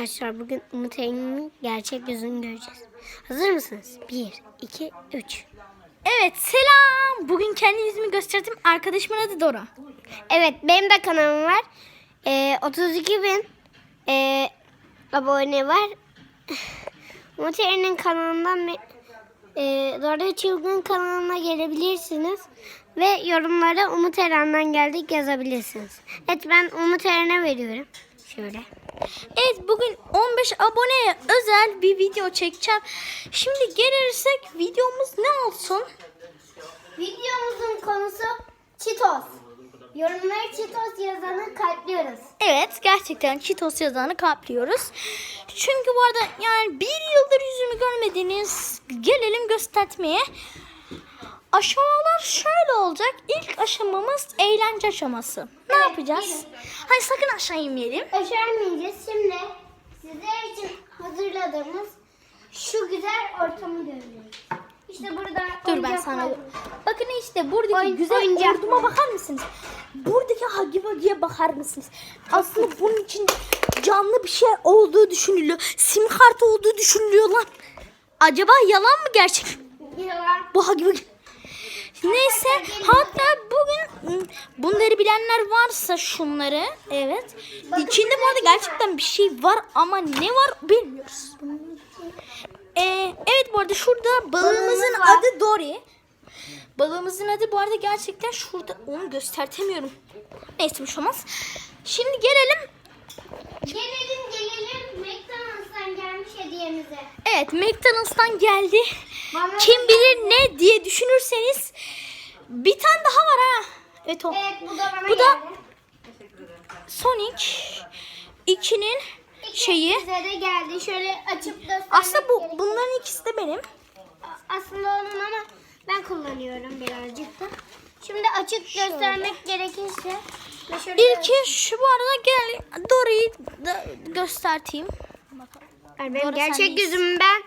Arkadaşlar bugün Umut Eyn'in gerçek yüzünü göreceğiz. Hazır mısınız? 1, 2, 3. Evet selam. Bugün kendi yüzümü gösterdim. Arkadaşımın adı Dora. Evet benim de kanalım var. Ee, 32 bin ee, abone var. Umut Eyn'in kanalından ee, Dora Çılgın kanalına gelebilirsiniz. Ve yorumlara Umut Eren'den geldik yazabilirsiniz. Evet ben Umut Eren'e veriyorum. Şöyle. Evet bugün 15 aboneye özel bir video çekeceğim. Şimdi gelirsek videomuz ne olsun? Videomuzun konusu Cheetos. Yorumlara Cheetos yazanı kalpliyoruz. Evet gerçekten Cheetos yazanı kaplıyoruz. Çünkü bu arada yani bir yıldır yüzümü görmediniz. Gelelim göstermeye. Aşamalar şöyle olacak. İlk aşamamız eğlence aşaması. Ne Evet, yapacağız? Hayır sakın aşağı inmeyelim. Aşermeyeceğiz. Şimdi sizler için hazırladığımız şu güzel ortamı görüyoruz. İşte burada Dur ben sana. var. Bakın işte buradaki Oyun- güzel oyuncak. orduma bakar mısınız? Buradaki hagi vagiye bakar mısınız? Aslında bunun içinde canlı bir şey olduğu düşünülüyor. Sim kart olduğu düşünülüyor lan. Acaba yalan mı gerçek? Yalan. Bu hagi vagi. Neyse hatta bugün ım, bunları bilenler varsa şunları evet. İçinde bu arada gerçekten bir şey var ama ne var bilmiyoruz. Ee, evet bu arada şurada balığımızın adı Dory. Balığımızın adı bu arada gerçekten şurada onu göstertemiyorum. Neyse bir şey olmaz. Şimdi gelelim. Gelelim gelelim McDonald's'tan gelmiş hediyemize. Evet McDonald's'tan geldi. Kim bilir ne diye düşünürseniz bir tane daha var ha. Evet o. Evet bu da bana Bu da-. Sonic 2'nin şeyi. Bize de geldi. Şöyle açıp göstermek Aslında bu gerekiyor. bunların ikisi de benim. Aslında onun ama ben kullanıyorum birazcık da. Şimdi açık göstermek gerekirse. şöyle İlki şu bu arada gel Dory'yi da Doğru, Benim gerçek yüzümü ben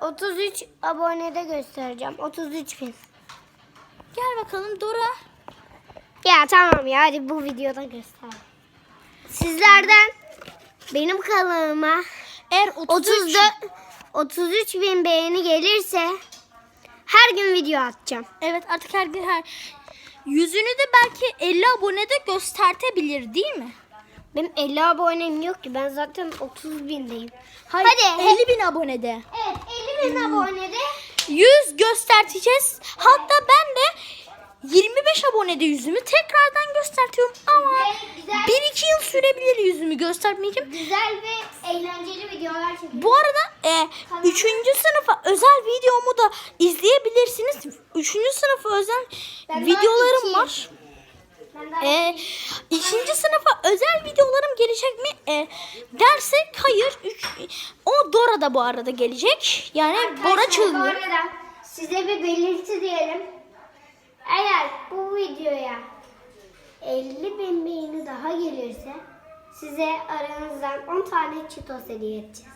33 abonede göstereceğim. 33 bin. Gel bakalım Dora. Ya tamam ya hadi bu videoda göster. Sizlerden benim kanalıma Eğer 33 34 33 bin beğeni gelirse her gün video atacağım. Evet artık her gün her yüzünü de belki 50 abonede göstertebilir değil mi? Benim 50 abonem yok ki ben zaten 30 bindeyim. Hayır, Hadi. 50 bin abonede. Evet 50 bin abonede 100 göstereceğiz. Hatta ben de 25 abonede yüzümü tekrardan göstertiyorum ama Ve güzel- 1-2 yıl sürebilir yüzümü göstermeyeceğim. güzel ve eğlenceli videolar çekiyorum. Bu arada e, 3. sınıfa özel videomu da izleyebilirsiniz. 3. sınıfa özel Ben videolarım var. Ben daha E, ikinci sınıfa özel videolarım gelecek mi e, dersek hayır. Üç, o Dora da bu arada gelecek. Yani Bora Arkadaşlar, arada size bir belirti diyelim. Eğer bu videoya 50 bin beğeni daha gelirse size aranızdan 10 tane Cheetos hediye edeceğiz.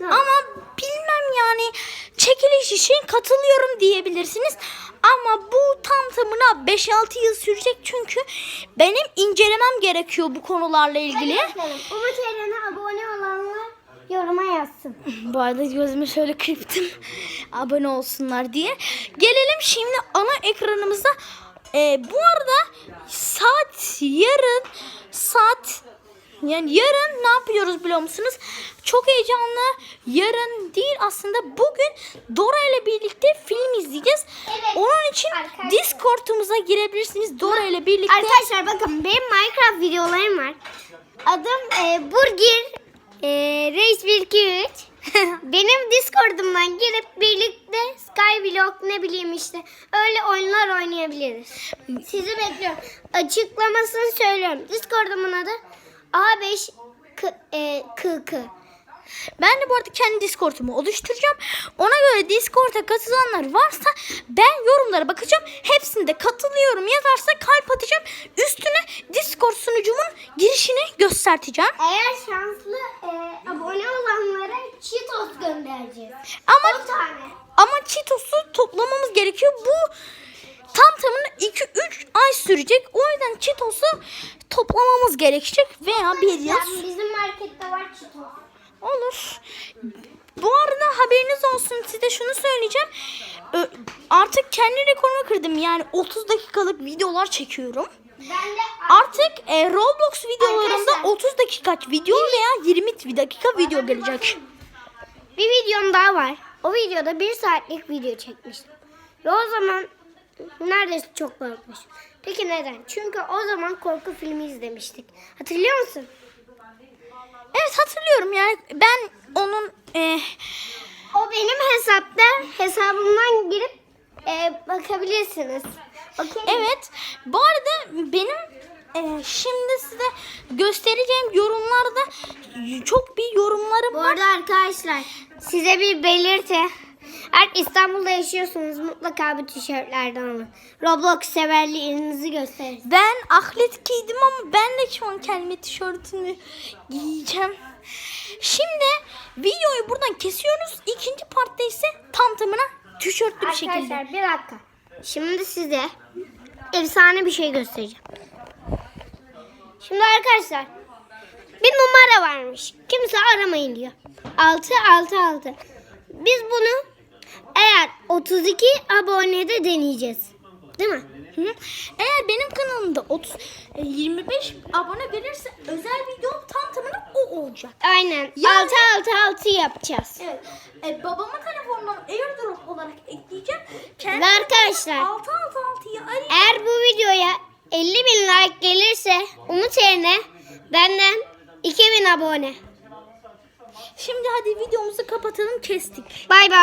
Ama bilmem yani çekiliş için katılıyorum diyebilirsiniz. Ama bu tam tamına 5-6 yıl sürecek çünkü benim incelemem gerekiyor bu konularla ilgili. Hadi bakalım. Umut Eren'e abone olanlar yoruma yazsın. Bu arada gözümü şöyle kırptım. Abone olsunlar diye. Gelelim şimdi ana ekranımıza. Ee, bu arada saat yarın saat yani yarın ne yapıyoruz biliyor musunuz? Çok heyecanlı. Yarın değil aslında bugün Dora ile birlikte film izleyeceğiz. Evet. Onun için Arkadaşlar. Discord'umuza girebilirsiniz Dora ile birlikte. Arkadaşlar bakın benim Minecraft videolarım var. Adım e, Burger e, Reis 123. benim Discord'umdan girip birlikte Skyblock ne bileyim işte öyle oyunlar oynayabiliriz. Sizi bekliyorum. Açıklamasını söylüyorum. Discord'umun adı A5 K, e, KK. Ben de bu arada kendi Discord'umu oluşturacağım. Ona göre Discord'a katılanlar varsa ben yorumlara bakacağım. Hepsinde katılıyorum yazarsa kalp atacağım. Üstüne Discord göstereceğim. Eğer şanslı e, abone olanlara Cheetos göndereceğiz. Ama 10 tane. ama Cheetos'u toplamamız gerekiyor. Bu tam tamına 2-3 ay sürecek. O yüzden Cheetos'u toplamamız gerekecek veya bir yıl. Yani bizim markette var Cheetos. Olur. Bu arada haberiniz olsun size şunu söyleyeceğim. Artık kendi rekorumu kırdım. Yani 30 dakikalık videolar çekiyorum. Artık e, Roblox videolarımda Arkadaşlar. 30 dakika video veya 20 dakika video gelecek. bir videom daha var. O videoda bir saatlik video çekmiştim. Ve o zaman neredeyse çok korkmuşum. Peki neden? Çünkü o zaman korku filmi izlemiştik. Hatırlıyor musun? Evet hatırlıyorum yani ben onun e, O benim hesapta hesabımdan girip e, bakabilirsiniz. Okey. mi? evet bu arada benim e, şimdi size göstereceğim yorumlarda çok bir yorumlarım Bu var. arada arkadaşlar size bir belirti. Eğer İstanbul'da yaşıyorsanız mutlaka bu tişörtlerden alın. Roblox severliğinizi gösterin. Ben ahlet giydim ama ben de şu an kendime tişörtümü giyeceğim. Şimdi videoyu buradan kesiyoruz. İkinci partta ise tam tamına tişörtlü bir şekilde. Arkadaşlar bir dakika. Şimdi size efsane bir şey göstereceğim. Şimdi arkadaşlar bir numara varmış. Kimse aramayın diyor. 6 6 6. Biz bunu eğer 32 abonede deneyeceğiz. Değil mi? Hı. Eğer benim kanalımda 30 e, 25 abone gelirse özel videom tam tamına olacak. Aynen. Yani- 6 6 6 yapacağız. Evet. E, babamın telefonundan airdrop olarak ekleyeceğim. Ve arkadaşlar 666'yı arayıp eğer bu videoya 50 bin like gelirse Umut yerine benden 2000 abone. şimdi hadi videomuzu kapatalım kestik. Bay bay.